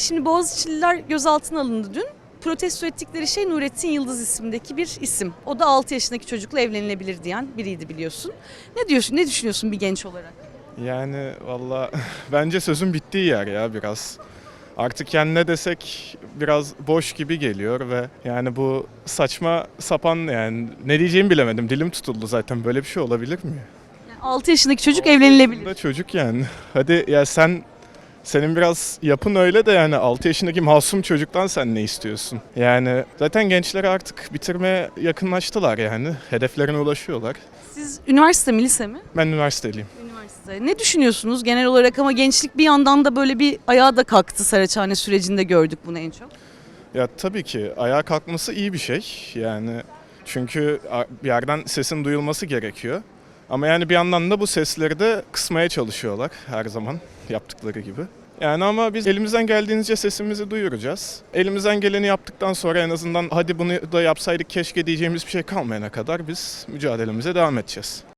Şimdi Boğaziçi'liler gözaltına alındı dün. Protesto ettikleri şey Nurettin Yıldız isimdeki bir isim. O da 6 yaşındaki çocukla evlenilebilir diyen biriydi biliyorsun. Ne diyorsun? Ne düşünüyorsun bir genç olarak? Yani valla bence sözün bittiği yer ya biraz. Artık yani ne desek biraz boş gibi geliyor ve yani bu saçma sapan yani ne diyeceğimi bilemedim. Dilim tutuldu zaten böyle bir şey olabilir mi? Yani 6 yaşındaki çocuk evlenilebilir. Da çocuk yani. Hadi ya sen senin biraz yapın öyle de yani 6 yaşındaki masum çocuktan sen ne istiyorsun? Yani zaten gençler artık bitirmeye yakınlaştılar yani. Hedeflerine ulaşıyorlar. Siz üniversite mi, lise mi? Ben üniversiteliyim. Üniversite. Ne düşünüyorsunuz genel olarak ama gençlik bir yandan da böyle bir ayağa da kalktı Saraçhane sürecinde gördük bunu en çok. Ya tabii ki ayağa kalkması iyi bir şey. Yani çünkü bir yerden sesin duyulması gerekiyor. Ama yani bir yandan da bu sesleri de kısmaya çalışıyorlar her zaman yaptıkları gibi. Yani ama biz elimizden geldiğince sesimizi duyuracağız. Elimizden geleni yaptıktan sonra en azından hadi bunu da yapsaydık keşke diyeceğimiz bir şey kalmayana kadar biz mücadelemize devam edeceğiz.